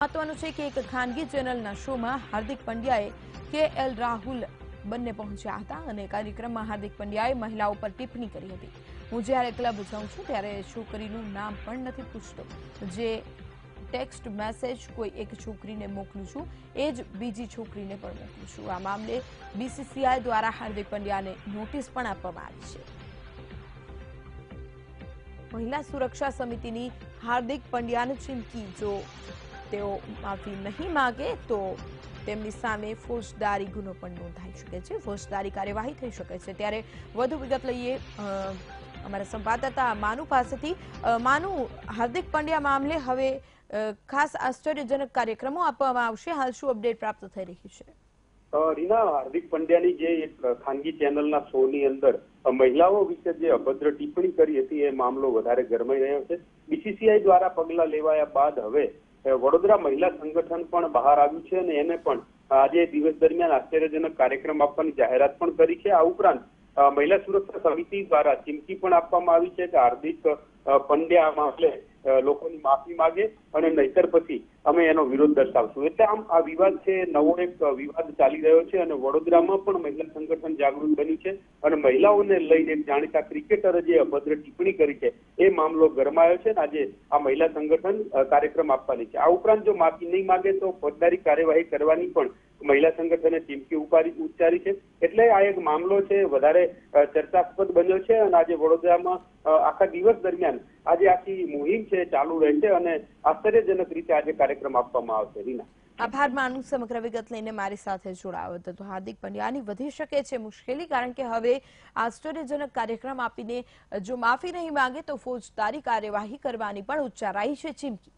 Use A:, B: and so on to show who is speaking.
A: મહત્વનું છે કે એક ખાનગી ચેનલના શોમાં હાર્દિક પંડ્યાએ કે એલ રાહુલ બંને પહોંચ્યા હતા અને કાર્યક્રમમાં હાર્દિક પંડ્યાએ મહિલાઓ પર ટિપ્પણી કરી હતી. હું જ્યારે ક્લબ જાઉં છું ત્યારે છોકરીનું નામ પણ નથી પૂછતો. જે ટેક્સ્ટ મેસેજ કોઈ એક છોકરીને મોકલું છું, એ જ બીજી છોકરીને પણ મોકલું છું. આ મામલે બીસીસીઆઈ દ્વારા હાર્દિક પંડ્યાને નોટિસ પણ આપવામાં આવી છે. મહિલા સુરક્ષા સમિતિની હાર્દિક પંડ્યાને ચીમકી, જો તેઓ માફી નહીં માગે, તો તેમની સામે ફોજદારી ગુનો પણ નોંધાઈ શકે છે. ફોજદારી કાર્યવાહી થઈ શકે છે. ત્યારે વધુ વિગત લઈએ અમારા સંવાદદાતા માનુ પાસેથી. માનુ, હાર્દિક પંડ્યા મામલે હવે ખાસ આશ્ચર્યજનક કાર્યક્રમો આપવામાં આવશે. હાલ શું અપડેટ પ્રાપ્ત થઈ રહી છે?
B: રીના, હાર્દિક પંડ્યાની જે એક ખાનગી ચેનલના શોની અંદર મહિલાઓ વિશે જે અભદ્ર ટિપ્પણી કરી હતી, એ મામલો વધારે ગરમાઈ રહ્યો છે. બીસીસીઆઈ દ્વારા પગલા લેવાયા બાદ હવે વડોદરા મહિલા સંગઠન પણ બહાર આવ્યું છે અને એને પણ આજે દિવસ દરમિયાન આશ્ચર્યજનક કાર્યક્રમ આપવાની જાહેરાત પણ કરી છે. આ ઉપરાંત મહિલા સુરક્ષા સમિતિ દ્વારા ચીમકી પણ આપવામાં આવી છે કે હાર્દિક પંડ્યા મામલે લોકોની માફી માગે અને નહીતર પછી અમે એનો વિરોધ દર્શાવશું. એટલે આમ આ વિવાદ છે, નવો એક વિવાદ ચાલી રહ્યો છે અને વડોદરામાં પણ મહિલા સંગઠન જાગૃત બન્યું છે અને મહિલાઓને લઈને જાણીતા ક્રિકેટરે જે અભદ્ર ટિપ્પણી કરી છે, એ મામલો ગરમાયો છે અને આજે આ મહિલા સંગઠન કાર્યક્રમ આપવાની છે. આ ઉપરાંત જો માફી નહીં માંગે તો ફોજદારી કાર્યવાહી કરવાની પણ મહિલા સંગઠને ચીમકી ઉપાડી ઉચ્ચારી છે. એટલે આ એક મામલો છે, વધારે ચર્ચાસ્પદ બન્યો છે અને આજે વડોદરામાં આખા દિવસ દરમિયાન આજે આખી મુહિમ છે, ચાલુ રહેશે અને આશ્ચર્યજનક રીતે આજે કાર્યક્રમ આપવામાં આવશે. રીના.
A: આભાર માનું સમગ્ર વિગત લઈને મારી સાથે જોડાયો હતો. તો હાર્દિક પંડ્યાની વધી શકે છે મુશ્કેલી કારણ કે હવે આશ્ચર્યજનક કાર્યક્રમ આપીને, જો માફી નહીં માંગે તો ફોજદારી કાર્યવાહી કરવાની પણ ઉચ્ચારાઈ છે ચીમકી.